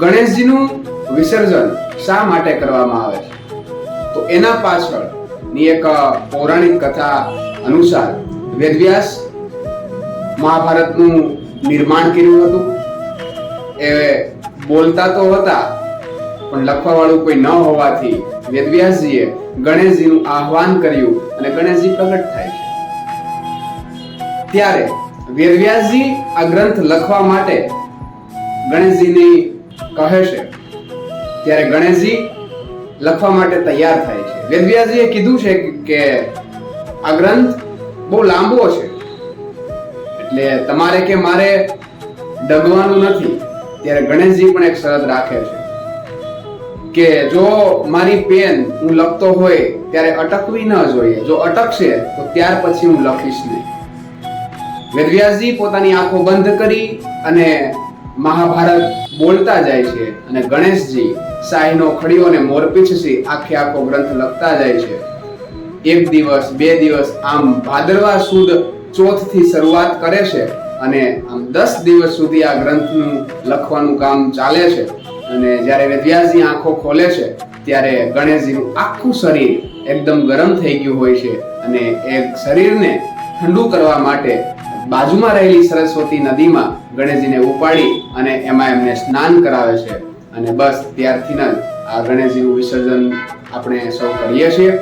ગણેશજીનું વિસર્જન શા માટે કરવામાં આવે છે? તો એના પાછળની એક પૌરાણિક કથા અનુસાર વેદવ્યાસ મહાભારતનું નિર્માણ કર્યું હતું. એ બોલતા તો હતા, પણ લખવા વાળું કોઈ ન હોવાથી વેદવ્યાસજીએ ગણેશજીનું આહવાન કર્યું અને ગણેશજી પ્રગટ થાય છે. ત્યારે વેદવ્યાસજી આ ગ્રંથ લખવા માટે ગણેશજીની કહે છે, ત્યારે ગણેશજી લખવા માટે તૈયાર થાય છે. વેદવ્યાસજીએ કીધું છે કે આ ગ્રંથ બહુ લાંબો છે. એટલે તમારે કે મારે ડગવાનું નથી, ત્યારે ગણેશજી પણ એક શરત રાખે છે કે જો મારી પેન હું લખતો હોય, ત્યારે અટકવી ન જોઈએ. જો અટકશે, તો ત્યાર પછી હું લખીશ નહીં. વેદવ્યાસજી પોતાની આંખો બંધ કરી અને મહાભારત બોલતા જાય છે અને ગણેશજી સાઈનો ખડીઓને મોરપીંછથી આખે આખો ગ્રંથ લખતા જાય છે. એક દિવસ, બે દિવસ આમ ભાદરવા સુદ ચોથથી શરૂઆત કરે છે અને આમ દસ દિવસ સુધી આ ગ્રંથનું લખવાનું કામ ચાલે છે. અને જ્યારે વેદવ્યાસજી આંખો ખોલે છે, ત્યારે ગણેશજીનું આખું શરીર એકદમ ગરમ થઈ ગયું હોય છે અને એ શરીરને ઠંડુ કરવા માટે બાજુમાં રહેલી સરસ્વતી નદીમાં ગણેશજીને ઉપાડી અને એમાં એમને સ્નાન કરાવે છે. અને બસ ત્યારથી જ આ ગણેશજીનું વિસર્જન આપણે સૌ કરીએ છીએ.